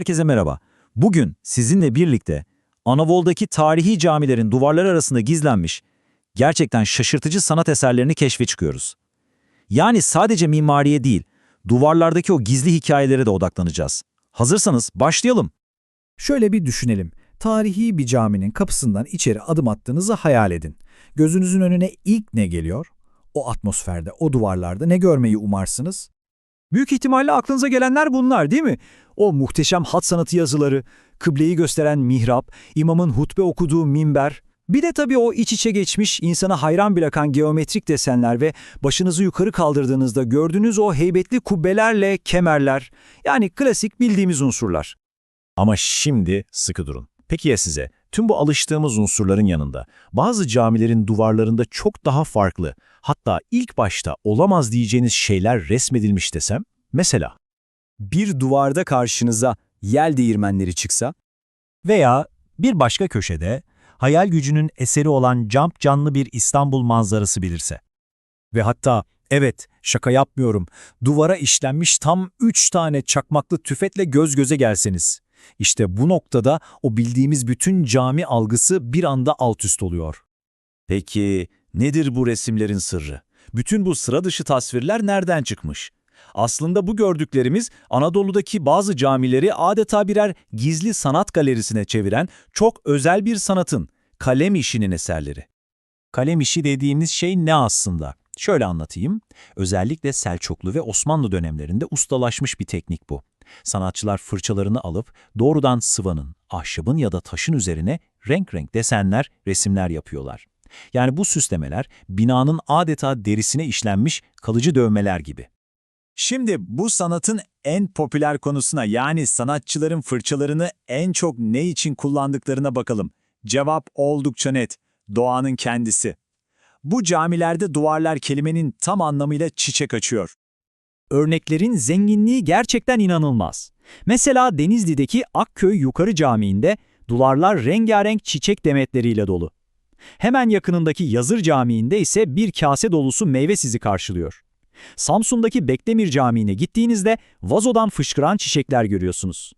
Herkese merhaba. Bugün sizinle birlikte Anavol'daki tarihi camilerin duvarları arasında gizlenmiş gerçekten şaşırtıcı sanat eserlerini keşfe çıkıyoruz. Yani sadece mimariye değil, duvarlardaki o gizli hikayelere de odaklanacağız. Hazırsanız başlayalım. Şöyle bir düşünelim. Tarihi bir caminin kapısından içeri adım attığınızı hayal edin. Gözünüzün önüne ilk ne geliyor? O atmosferde, o duvarlarda ne görmeyi umarsınız? Büyük ihtimalle aklınıza gelenler bunlar değil mi? O muhteşem hat sanatı yazıları, kıbleyi gösteren mihrap, imamın hutbe okuduğu minber. Bir de tabii o iç içe geçmiş, insana hayran bırakan geometrik desenler ve başınızı yukarı kaldırdığınızda gördüğünüz o heybetli kubbelerle kemerler. Yani klasik bildiğimiz unsurlar. Ama şimdi sıkı durun. Peki ya size? Tüm bu alıştığımız unsurların yanında bazı camilerin duvarlarında çok daha farklı, hatta ilk başta olamaz diyeceğiniz şeyler resmedilmiş desem? Mesela Bir duvarda karşınıza yel değirmenleri çıksa, Veya bir başka köşede hayal gücünün eseri olan camp canlı bir İstanbul manzarası bilirse. Ve hatta evet şaka yapmıyorum duvara işlenmiş tam üç tane çakmaklı tüfekle göz göze gelseniz. İşte bu noktada o bildiğimiz bütün cami algısı bir anda alt üst oluyor. Peki nedir bu resimlerin sırrı? Bütün bu sıra dışı tasvirler nereden çıkmış? Aslında bu gördüklerimiz Anadolu'daki bazı camileri adeta birer gizli sanat galerisine çeviren çok özel bir sanatın, kalem işinin eserleri. Kalem işi dediğimiz şey ne aslında? Şöyle anlatayım. Özellikle Selçuklu ve Osmanlı dönemlerinde ustalaşmış bir teknik bu. Sanatçılar fırçalarını alıp doğrudan sıvanın, ahşabın ya da taşın üzerine renk renk desenler, resimler yapıyorlar. Yani bu süslemeler binanın adeta derisine işlenmiş kalıcı dövmeler gibi. Şimdi bu sanatın en popüler konusuna yani sanatçıların fırçalarını en çok ne için kullandıklarına bakalım. Cevap oldukça net. Doğanın kendisi. Bu camilerde duvarlar kelimenin tam anlamıyla çiçek açıyor. Örneklerin zenginliği gerçekten inanılmaz. Mesela Denizli'deki Akköy Yukarı Camii'nde duvarlar rengarenk çiçek demetleriyle dolu. Hemen yakınındaki Yazır Camii'nde ise bir kase dolusu meyve sizi karşılıyor. Samsun'daki Beklemir Camii'ne gittiğinizde vazodan fışkıran çiçekler görüyorsunuz.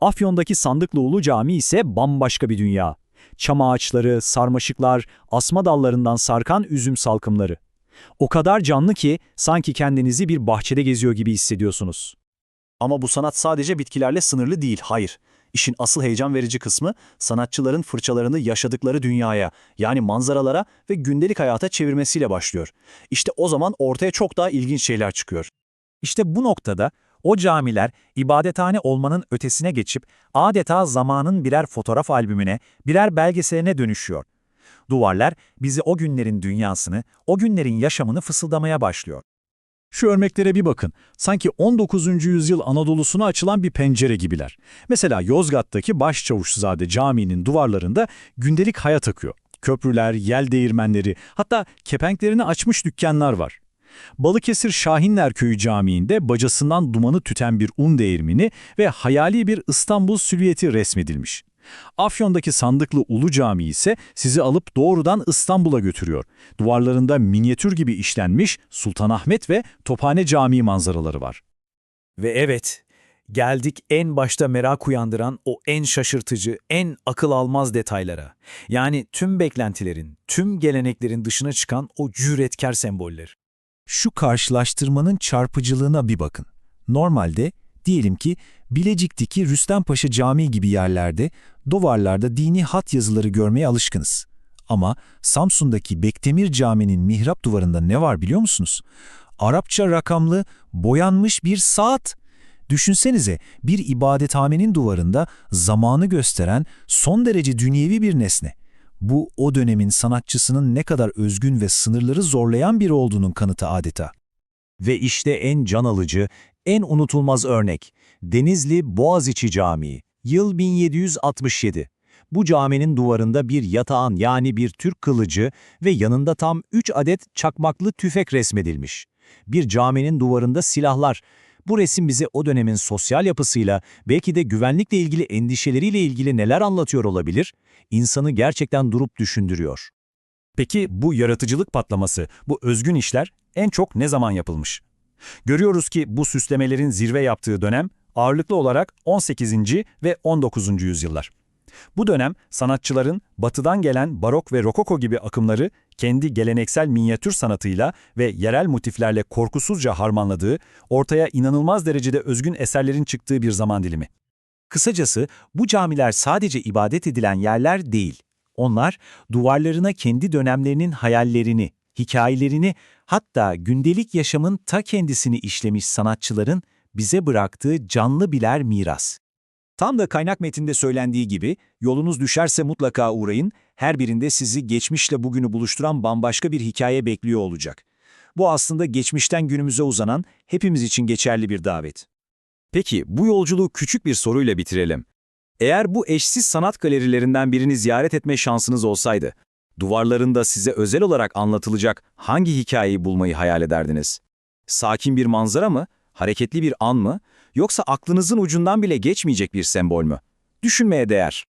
Afyon'daki Sandıklı Ulu Camii ise bambaşka bir dünya. Çam ağaçları, sarmaşıklar, asma dallarından sarkan üzüm salkımları. O kadar canlı ki sanki kendinizi bir bahçede geziyor gibi hissediyorsunuz. Ama bu sanat sadece bitkilerle sınırlı değil, hayır. İşin asıl heyecan verici kısmı sanatçıların fırçalarını yaşadıkları dünyaya, yani manzaralara ve gündelik hayata çevirmesiyle başlıyor. İşte o zaman ortaya çok daha ilginç şeyler çıkıyor. İşte bu noktada o camiler ibadethane olmanın ötesine geçip adeta zamanın birer fotoğraf albümüne, birer belgeseline dönüşüyor. Duvarlar bizi o günlerin dünyasını, o günlerin yaşamını fısıldamaya başlıyor. Şu örneklere bir bakın. Sanki 19. yüzyıl Anadolu'suna açılan bir pencere gibiler. Mesela Yozgat'taki Başçavuşzade Camii'nin duvarlarında gündelik hayat akıyor. Köprüler, yel değirmenleri, hatta kepenklerini açmış dükkanlar var. Balıkesir Şahinler Köyü Camii'nde bacasından dumanı tüten bir un değirmeni ve hayali bir İstanbul silüeti resmedilmiş. Afyon'daki Sandıklı Ulu Camii ise sizi alıp doğrudan İstanbul'a götürüyor. Duvarlarında minyatür gibi işlenmiş Sultanahmet ve Tophane Camii manzaraları var. Ve evet, geldik en başta merak uyandıran o en şaşırtıcı, en akıl almaz detaylara. Yani tüm beklentilerin, tüm geleneklerin dışına çıkan o cüretkar semboller. Şu karşılaştırmanın çarpıcılığına bir bakın. Normalde diyelim ki Bilecik'teki Rüstempaşa Camii gibi yerlerde duvarlarda dini hat yazıları görmeye alışkınız. Ama Samsun'daki Bektemir Camii'nin mihrap duvarında ne var biliyor musunuz? Arapça rakamlı, boyanmış bir saat. Düşünsenize bir ibadethanenin duvarında zamanı gösteren son derece dünyevi bir nesne. Bu o dönemin sanatçısının ne kadar özgün ve sınırları zorlayan biri olduğunun kanıtı adeta. Ve işte en can alıcı, en unutulmaz örnek. Denizli Boğaziçi Camii, yıl 1767. Bu caminin duvarında bir yatağan yani bir Türk kılıcı ve yanında tam 3 adet çakmaklı tüfek resmedilmiş. Bir caminin duvarında silahlar. Bu resim bize o dönemin sosyal yapısıyla, belki de güvenlikle ilgili endişeleriyle ilgili neler anlatıyor olabilir? İnsanı gerçekten durup düşündürüyor. Peki bu yaratıcılık patlaması, bu özgün işler en çok ne zaman yapılmış? Görüyoruz ki bu süslemelerin zirve yaptığı dönem Ağırlıklı olarak 18. ve 19. yüzyıllar. Bu dönem sanatçıların batıdan gelen barok ve rokoko gibi akımları kendi geleneksel minyatür sanatıyla ve yerel motiflerle korkusuzca harmanladığı, ortaya inanılmaz derecede özgün eserlerin çıktığı bir zaman dilimi. Kısacası bu camiler sadece ibadet edilen yerler değil. Onlar duvarlarına kendi dönemlerinin hayallerini, hikayelerini hatta gündelik yaşamın ta kendisini işlemiş sanatçıların bize bıraktığı canlı birer miras. Tam da kaynak metinde söylendiği gibi yolunuz düşerse mutlaka uğrayın, her birinde sizi geçmişle bugünü buluşturan bambaşka bir hikaye bekliyor olacak. Bu aslında geçmişten günümüze uzanan, hepimiz için geçerli bir davet. Peki bu yolculuğu küçük bir soruyla bitirelim. Eğer bu eşsiz sanat galerilerinden birini ziyaret etme şansınız olsaydı, duvarlarında size özel olarak anlatılacak hangi hikayeyi bulmayı hayal ederdiniz? Sakin bir manzara mı, hareketli bir an mı, yoksa aklınızın ucundan bile geçmeyecek bir sembol mü? Düşünmeye değer.